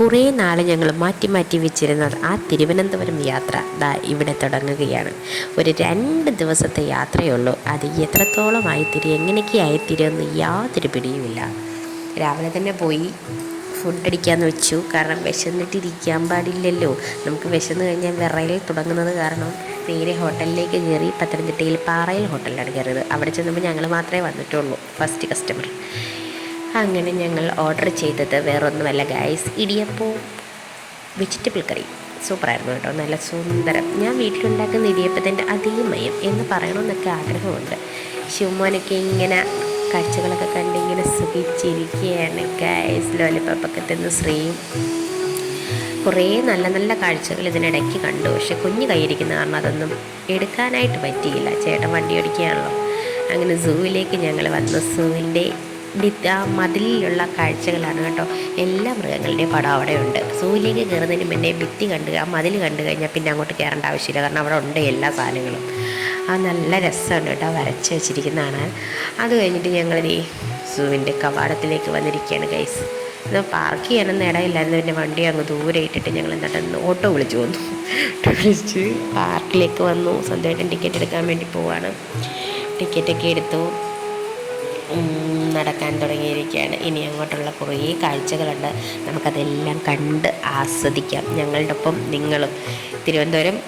കുറേ നാൾ ഞങ്ങൾ മാറ്റി മാറ്റി വെച്ചിരുന്ന ആ തിരുവനന്തപുരം യാത്ര ദാ ഇവിടെ തുടങ്ങുകയാണ്. ഒരു രണ്ട് ദിവസത്തെ യാത്രയുള്ളൂ. അത് എത്രത്തോളം ആയിത്തീരും എങ്ങനെയൊക്കെ ആയിത്തീരുമെന്ന് യാതൊരു പിടിയുമില്ല. രാവിലെ തന്നെ പോയി ഫുഡ് അടിക്കാമെന്ന് വെച്ചു. കാരണം വിശന്നിട്ടിരിക്കാൻ പാടില്ലല്ലോ. നമുക്ക് വിശന്ന് കഴിഞ്ഞാൽ വിറയിൽ തുടങ്ങുന്നത് കാരണം നേരെ ഹോട്ടലിലേക്ക് കയറി പത്തനംതിട്ടയിൽ പാറയിൽ ഹോട്ടലിലാണ് കയറിയത്. അവിടെ ചെന്നപ്പോൾ ഞങ്ങൾ മാത്രമേ വന്നിട്ടുള്ളൂ. ഫസ്റ്റ് കസ്റ്റമർ അങ്ങനെ ഞങ്ങൾ ഓർഡർ ചെയ്തത്. വേറൊന്നുമല്ല ഗൈസ് ഇടിയപ്പവും വെജിറ്റബിൾ കറി. സൂപ്പറായിരുന്നു കേട്ടോ. നല്ല സുന്ദരം. ഞാൻ വീട്ടിലുണ്ടാക്കുന്ന ഇടിയപ്പത്തിന്റെ അതേ മയം എന്ന് പറയണമെന്നൊക്കെ ആഗ്രഹമുണ്ട്. ശിവമോനൊക്കെ ഇങ്ങനെ കാഴ്ചകളൊക്കെ കണ്ട് ഇങ്ങനെ സുഖിച്ചിരിക്കുകയാണ് ഗൈസ് ലോലിപ്പപ്പൊക്കെ തിന്ന് ശ്രീയും കുറേ നല്ല നല്ല കാഴ്ചകൾ ഇതിനിടയ്ക്ക് കണ്ടു. പക്ഷെ കുഞ്ഞ് കൈയിരിക്കുന്ന കാരണം അതൊന്നും എടുക്കാനായിട്ട് പറ്റിയില്ല. ചേട്ടൻ വണ്ടി ഓടിക്കുകയാണല്ലോ. അങ്ങനെ സൂവിലേക്ക് ഞങ്ങൾ വന്നു. സൂവിന്റെ ആ മതിലിലുള്ള കാഴ്ചകളാണ് കേട്ടോ. എല്ലാ മൃഗങ്ങളുടെയും പടം അവിടെ ഉണ്ട് സൂവിലേക്ക് കയറുന്നതിന് മുന്നേ ഭിത്തി കണ്ട് ആ മതിൽ കണ്ടു കഴിഞ്ഞാൽ പിന്നെ അങ്ങോട്ട് കയറേണ്ട ആവശ്യമില്ല. കാരണം അവിടെ ഉണ്ട് എല്ലാ സാധനങ്ങളും. ആ നല്ല രസമുണ്ട് കേട്ടോ വരച്ച് വെച്ചിരിക്കുന്നതാണ് അത് കഴിഞ്ഞിട്ട് ഞങ്ങൾ ഈ സൂവിന്റെ കവാടത്തിലേക്ക് വന്നിരിക്കുകയാണ് ഗൈസ് ഇത് പാർക്ക് ചെയ്യാനൊന്നും ഇടയില്ലായിരുന്നു. പിന്നെ വണ്ടി അങ്ങ് ദൂരെ ഇട്ടിട്ട് ഞങ്ങൾ എന്നിട്ട് ഓട്ടോ വിളിച്ചു വന്നു. വിളിച്ച് പാർക്കിലേക്ക് വന്നു. സ്വന്തമായിട്ടും ടിക്കറ്റ് എടുക്കാൻ വേണ്ടി പോവാണ്. ടിക്കറ്റൊക്കെ എടുത്തു. നടക്കാൻ തുടങ്ങിയിരിക്കുകയാണ്. ഇനി അങ്ങോട്ടുള്ള കുറേ കാഴ്ചകളുണ്ട്. നമുക്കതെല്ലാം കണ്ട് ആസ്വദിക്കാം. ഞങ്ങളുടെ ഒപ്പം നിങ്ങളും. തിരുവനന്തപുരം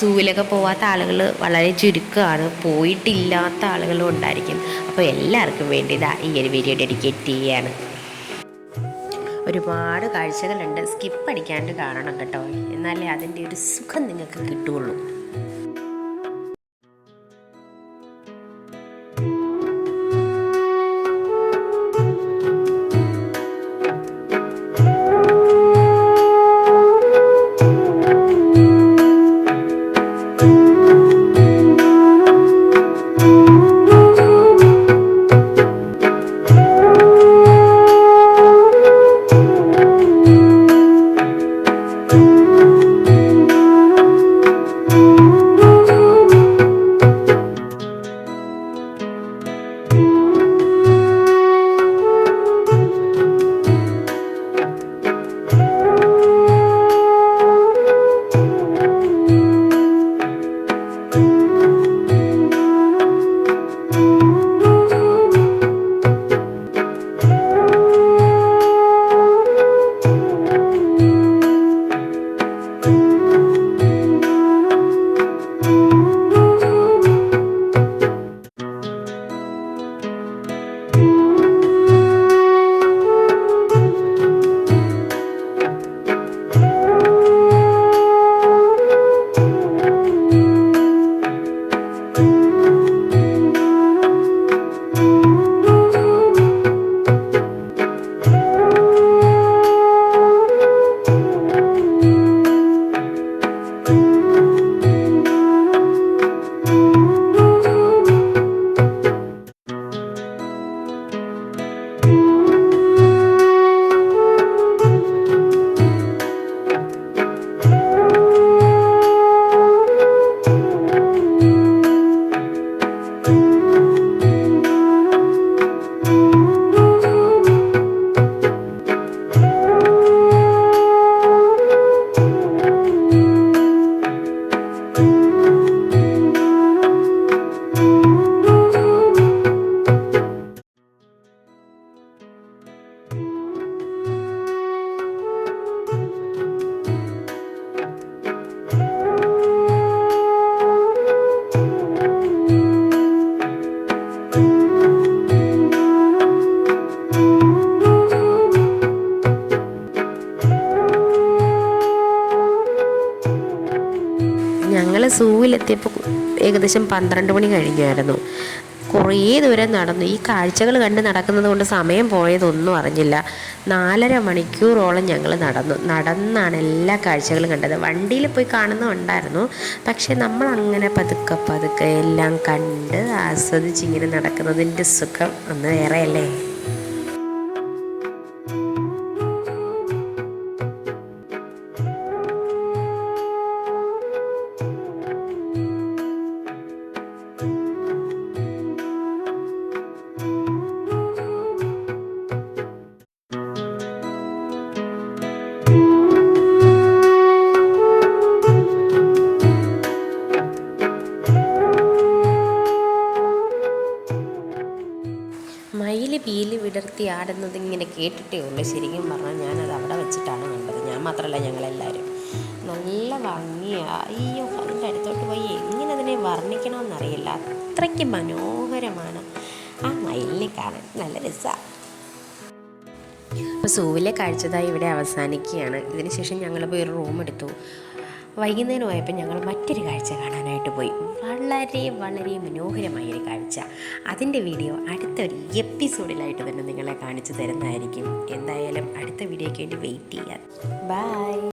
സൂവിലൊക്കെ പോവാത്ത ആളുകൾ വളരെ ചുരുക്കമാണ്. പോയിട്ടില്ലാത്ത ആളുകളും ഉണ്ടായിരിക്കും. അപ്പോൾ എല്ലാവർക്കും വേണ്ടി ഇതാ ഈ ഒരു വീഡിയോ ഡെഡിക്കേറ്റ് ചെയ്യുകയാണ്. ഒരുപാട് കാഴ്ചകളുണ്ട്. സ്കിപ്പ് അടിക്കാണ്ട് കാണണം കേട്ടോ. എന്നാലേ അതിന്റെ ഒരു സുഖം നിങ്ങൾക്ക് കിട്ടുകയുള്ളൂ. സൂവിലെത്തിയപ്പോൾ ഏകദേശം പന്ത്രണ്ട് മണി കഴിഞ്ഞായിരുന്നു. കുറേ ദൂരം നടന്നു. ഈ കാഴ്ചകൾ കണ്ട് നടക്കുന്നത് കൊണ്ട് സമയം പോയതൊന്നും അറിഞ്ഞില്ല. നാലര മണിക്കൂറോളം ഞങ്ങൾ നടന്നു. നടന്നാണ് എല്ലാ കാഴ്ചകളും കണ്ടത്. വണ്ടിയിൽ പോയി കാണുന്നുണ്ടായിരുന്നു പക്ഷേ നമ്മൾ അങ്ങനെ പതുക്കെ പതുക്കെ എല്ലാം കണ്ട് ആസ്വദിച്ച് ഇങ്ങനെ നടക്കുന്നതിന്റെ സുഖം ഒന്ന് വേറെയല്ലേ? ആടുന്നത് ഇങ്ങനെ കേട്ടിട്ടേ ഉള്ളൂ. ശരിക്കും പറഞ്ഞാൽ ഞാനത് അവിടെ വെച്ചിട്ടാണ് കണ്ടത്. ഞാൻ മാത്രമല്ല ഞങ്ങളെല്ലാവരും. നല്ല ഭംഗിയാണ് അയ്യോ അതിന്റെ അടുത്തോട്ട് പോയി എങ്ങനെ അതിനെ വർണിക്കണമെന്നറിയില്ല അത്രയ്ക്ക് മനോഹരമാണ്. ആ മയിലിനെ കാണാൻ നല്ല രസമാണ് അപ്പോൾ സൂവിലെ കാഴ്ചതായി ഇവിടെ അവസാനിക്കുകയാണ്. ഇതിനുശേഷം ഞങ്ങൾ പോയി ഒരു റൂം എടുത്തു. വൈകുന്നേരം ആയപ്പോൾ ഞങ്ങൾ മറ്റൊരു കാഴ്ച കാണാനായിട്ട് പോയി. വളരെ വളരെ മനോഹരമായൊരു കാഴ്ച. അതിന്റെ വീഡിയോ അടുത്ത ഒരു എപ്പിസോഡിലായിട്ട് തന്നെ നിങ്ങളെ കാണിച്ചു തരുന്നതായിരിക്കും. എന്തായാലും അടുത്ത വീഡിയോയ്ക്ക് വേണ്ടി വെയിറ്റ് ചെയ്യാം. ബൈ